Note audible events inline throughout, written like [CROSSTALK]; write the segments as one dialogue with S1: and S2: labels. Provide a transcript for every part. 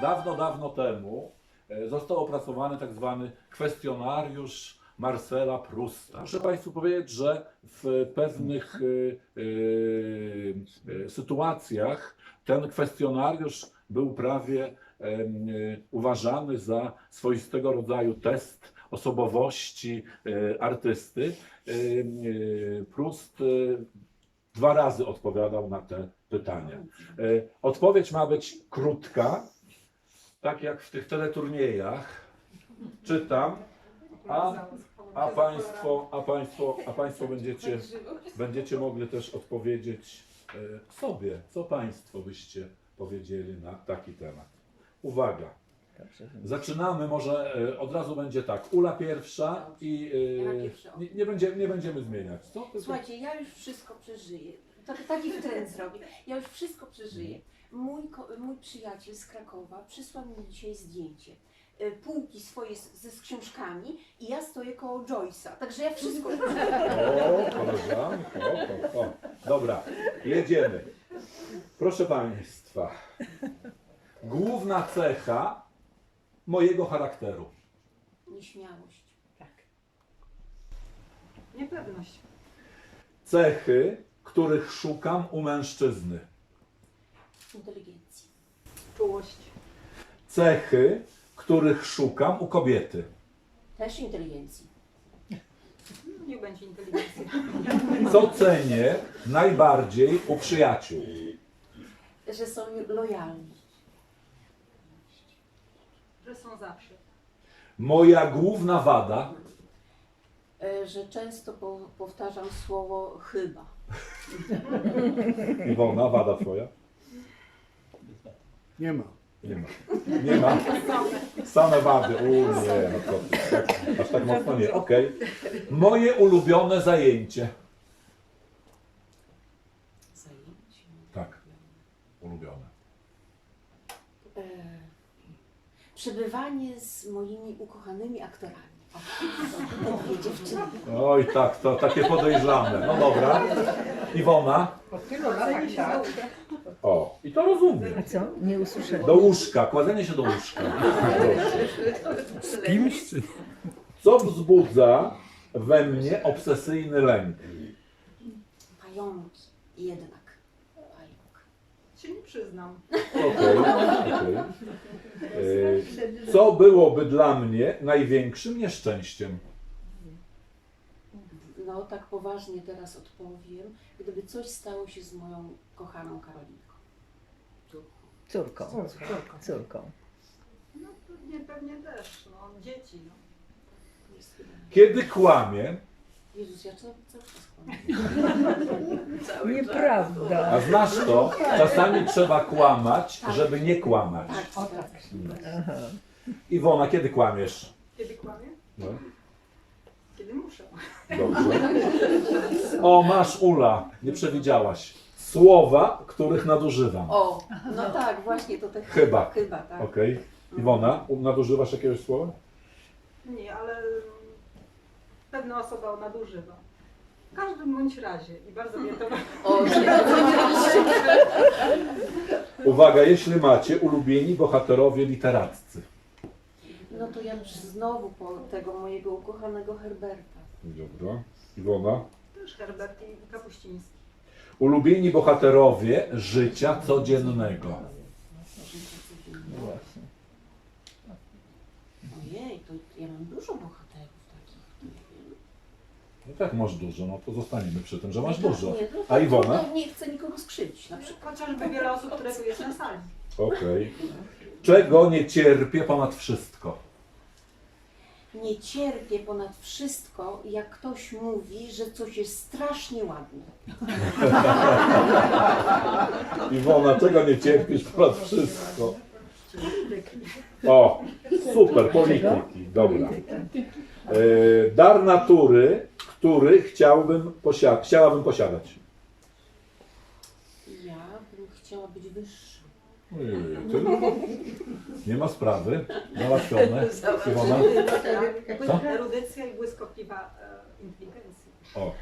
S1: Dawno, dawno temu e, został opracowany tak zwany kwestionariusz Marcela Prusta. Muszę Państwu powiedzieć, że w pewnych e, e, sytuacjach ten kwestionariusz był prawie uważany za swoistego rodzaju test osobowości artysty. Prust dwa razy odpowiadał na te pytania. E, Odpowiedź ma być krótka, tak jak w tych teleturniejach. Czytam, a, a, państwo, a, państwo, a Państwo będziecie, będziecie mogli też odpowiedzieć e, sobie, co Państwo byście powiedzieli na taki temat. Uwaga. Zaczynamy, może e, od razu będzie tak. Ula pierwsza i
S2: Ja
S1: e,
S2: pierwsza.
S1: nie, nie, będzie, nie będziemy zmieniać. Co? Tylko-
S2: Słuchajcie, ja już wszystko przeżyję. Tak, taki trend zrobię. Ja już wszystko przeżyję. Mój, ko- mój przyjaciel z Krakowa przysłał mi dzisiaj zdjęcie. e, Półki swoje z, ze z książkami i ja stoję koło Joyce'a. Także ja wszystko [LAUGHS] przeżyję.
S1: O, koleżanko, o, o, o. Dobra, jedziemy. Proszę Państwa, główna cecha mojego charakteru.
S2: Nieśmiałość.
S3: Niepewność.
S1: Cechy, których szukam u mężczyzny.
S2: Inteligencji.
S3: Czułość.
S1: Cechy, których szukam u kobiety.
S2: Też inteligencji. [LAUGHS]
S3: Niech będzie inteligencja. [LAUGHS]
S1: Co cenię najbardziej u przyjaciół.
S2: Że są lojalni.
S3: Są zawsze.
S1: Moja główna wada.
S2: E, Że często po, powtarzam słowo chyba. [LAUGHS]
S1: Iwona, wada twoja?
S4: Nie ma.
S1: Nie ma. Nie ma. Same wady. U nie, no to tak, aż tak mocno nie. Okej. Moje ulubione. Zajęcie. Tak. Ulubione.
S2: E, Przebywanie z moimi ukochanymi aktorami.
S1: Oj, tak, to takie podejrzane. No dobra. Iwona.
S5: Latach tak.
S1: O, i to rozumiem.
S5: A co? Nie usłyszałem.
S1: Do łóżka, kładzenie się do łóżka.
S4: Z kimś?
S1: Co wzbudza we mnie obsesyjny lęk?
S2: Pająki. Jednak.
S3: Się nie przyznam.
S1: Okej, okej. [LAUGHS] E, Co byłoby dla mnie największym nieszczęściem?
S2: No tak poważnie teraz odpowiem. Gdyby coś stało się z moją kochaną Karolinką.
S5: Córką. Córką.
S3: No pewnie, pewnie też. No, dzieci. No.
S2: Jest chyba-
S1: Kiedy kłamie,
S2: Jezus, ja cały cały czas kłamię.
S5: Nieprawda.
S1: a znasz to, czasami trzeba kłamać, żeby nie kłamać.
S2: Tak, o tak.
S1: Iwona, kiedy kłamiesz?
S3: Kiedy kłamię?
S1: No,
S3: Kiedy muszę.
S1: dobrze. O, masz Ula, nie przewidziałaś. Słowa, których nadużywam.
S2: O, no tak, właśnie to te
S1: Chyba.
S2: Chyba, tak.
S1: Okej. Iwona, nadużywasz jakiegoś słowa?
S3: Nie, ale mm, pewna osoba nadużywa. W każdym bądź razie. I bardzo mnie to
S2: O, [LAUGHS] nie, oczywiście.
S1: Uwaga, jeśli macie ulubieni bohaterowie literaccy.
S2: No to ja już znowu po tego mojego ukochanego Herberta.
S1: Dobra. Iwona.
S3: też Herbert i Kapuściński.
S1: Ulubieni bohaterowie życia codziennego.
S5: Właśnie.
S2: Ojej, to ja mam dużo bohaterów.
S1: No tak, masz dużo, no to zostaniemy przy tym, że masz dużo.
S2: Nie, no,
S1: A Iwona?
S2: No, nie chcę nikogo skrzywdzić na przykład.
S3: Chociażby wiele osób, które tu jest na sali.
S1: Okej. Czego nie cierpię ponad wszystko?
S2: Nie cierpię ponad wszystko, jak ktoś mówi, że coś jest strasznie ładne. [LAUGHS]
S1: Iwona, czego nie cierpisz ponad wszystko? O, super, polityki, dobra. E, dar natury, który chciałbym posia- chciałabym posiadać.
S2: Ja bym chciała być wyższa.
S1: Ojej, Nie ma sprawy, załatwione. Iwona? Co?
S3: Erudycja i błyskotliwa e, inteligencja.
S1: O.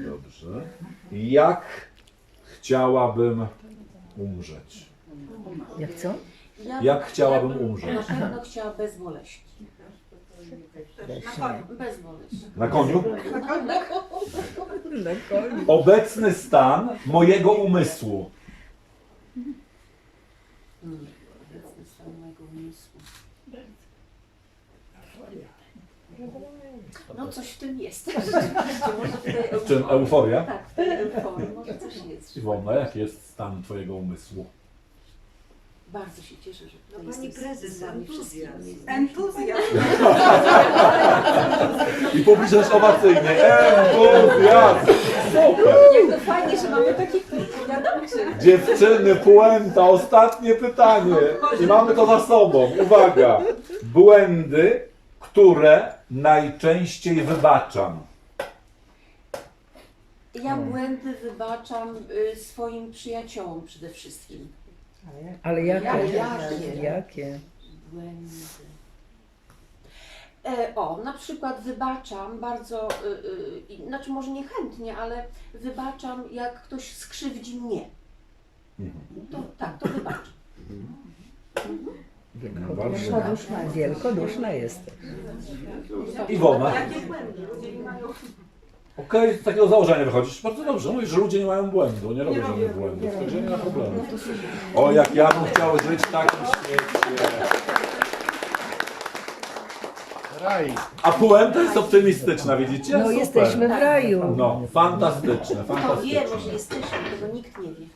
S1: Dobrze. Jak chciałabym umrzeć?
S5: Jak co?
S2: Ja
S1: Jak chciałabym umrzeć?
S2: Na pewno chciała bezboleśnie.
S3: Na koniu.
S2: Bezboleśnie.
S1: Na koniu?
S5: Na koniu. [LAUGHS]
S1: Obecny stan mojego umysłu.
S2: Obecny stan mojego umysłu. No coś w tym jest. [LAUGHS] W
S1: czym euforia?
S2: Tak, w tej euforii może coś jest.
S1: Iwona, jaki jest stan twojego umysłu?
S2: Bardzo się cieszę, że
S6: No
S2: tutaj
S6: pani
S2: jestem
S6: prezes,
S2: z wszystkimi.
S6: entuzjazm.
S3: Entuzjazm.
S1: I publiczność owacyjnie. Entuzjazm! Super!
S2: Jak to fajnie, że mamy takich powiadaczy.
S1: Dziewczyny, puenta, ostatnie pytanie. I mamy to za sobą. Uwaga. Błędy, które najczęściej wybaczam.
S2: Ja błędy wybaczam y, swoim przyjaciołom przede wszystkim.
S5: Ale jakie?
S2: Jakie?
S5: Jakie?
S2: Błędy. E, o, na przykład wybaczam bardzo, y, y, znaczy może niechętnie, ale wybaczam jak ktoś skrzywdzi mnie. To, tak, to wybaczam.
S5: Wielkoduszna. Wielkoduszna jesteś.
S1: Iwona.
S3: Jakie błędy ludzie mają?
S1: Okej, z takiego założenia wychodzisz. Bardzo dobrze. Mówisz, że ludzie nie mają błędu, nie robią żadnych błędów, także nie ma problemu. O, jak ja bym chciał żyć w takim świecie.
S4: Raj.
S1: A puenta jest optymistyczna, widzicie?
S5: No
S1: Super.
S5: jesteśmy w raju.
S1: No, fantastyczne,
S2: Kto wie,
S1: fantastyczne.
S2: może jesteśmy, tego nikt nie wie.